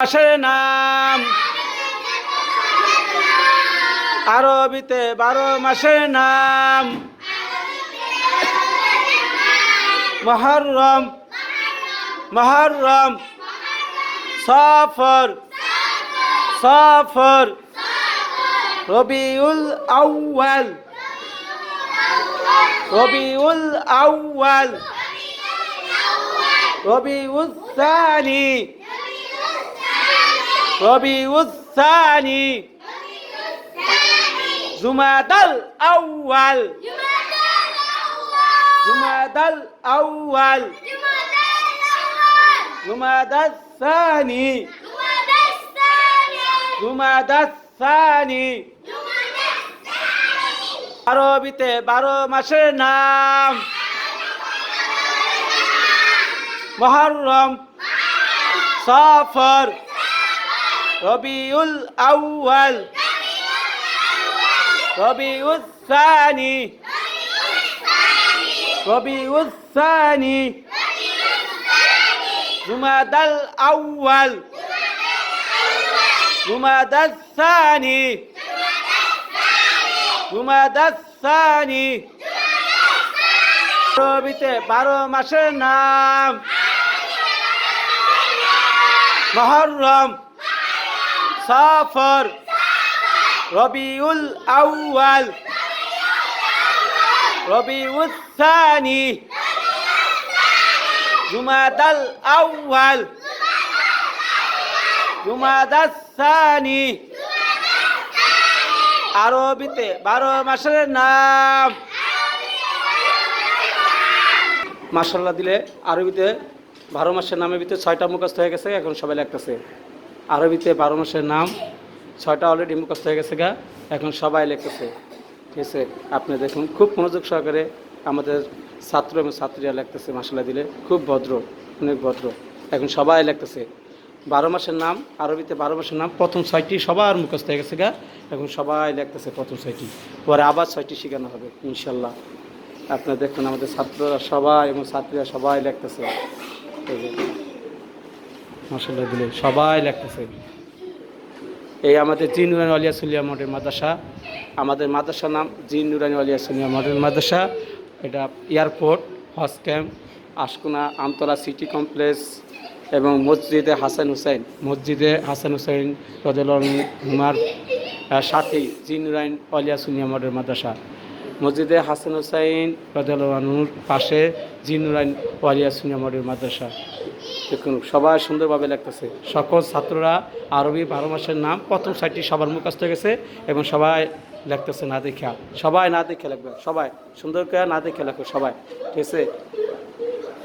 মাসের নাম আরবিতে বারো মাসের নাম মহরম মহরম সফর সফর রবিউল আউয়াল রবিউল আউয়াল রবিউল সানি রবিউল সানি জুমাদাল আউয়াল জুমাদাল আউয়াল জুমাদাল সানি জুমাদাল সানি আরবিতে বারো মাসের নাম মহরম সফর রবিউল আউয়াল রবিউল সানি রবিউল সানি জুমাদাল আউয়াল জুমাদাল সানি জুমাদাল সানি রবিতে বারো মাসের নাম মহরম সফর। রবিউল আউয়াল। রবিউল সানি। জুমাদাল আউয়াল। জুমাদাল সানি। আরবিতে বারো মাসের নাম। মাসাল্লাহ দিলে আরবিতে বারো মাসের নামের ভিতরে ছয়টা মুখস্থ হয়ে গেছে, এখন সবাই লিখতেছে। আরবিতে বারো মাসের নাম, ছয়টা অলরেডি মুখস্থ হয়ে গেছে গা, এখন সবাই লিখতেছে। ঠিক আছে? আপনি দেখুন, খুব মনোযোগ সহকারে আমাদের ছাত্র এবং ছাত্রীরা লিখতেছে মাসাল্লাহ দিলে। খুব ভদ্র, অনেক ভদ্র। এখন সবাই লিখতেছে। বারো মাসের নাম, আরবিতে বারো মাসের নাম, প্রথম ছয়টি সবার মুখস্থ হয়ে গেছে গা। এখন সবাই লিখতেছে প্রথম ছয়টি। পরে আবার ছয়টি শেখানো হবে ইনশাল্লাহ আপনারা দেখুন, আমাদের ছাত্ররা সবাই এবং ছাত্রীরা সবাই লিখতেছে। মাসাল্লাহ দিলে সবাই লিখতেছে এই আমাদের জিন নুরানি আলিয়া সুলিয়া মডেল মাদ্রাসা, আমাদের মাদ্রাসার নাম জিন নুরানি আলিয়া সুলিয়া মডেল মাদ্রাসা। এটা এয়ারপোর্ট হজ camp Ashkuna, Amtala city complex এবং মসজিদে হাসান হুসাইন, মসজিদে হাসান হুসাইন রদুল হুমার সাথেই জিন নুরাইন আলিয়া সুনিয়া মডেল মাদ্রাসা। মসজিদে হাসান হুসাইন রদুল্লাহুর পাশে জিনুরাইন ওয়ালিয়া সুনিয়া মডেল মাদ্রাসা। দেখুন, সবাই সুন্দরভাবে লেখতেছে। সকল ছাত্ররা আরবি বারো মাসের নাম প্রথম সাইটটি সবার মুখস্থ গেছে এবং সবাই লেখতেছে না দেখা সবাই না দেখে লাগবে সবাই। সুন্দর করে না দেখে লাগবে সবাই। ঠিক আছে?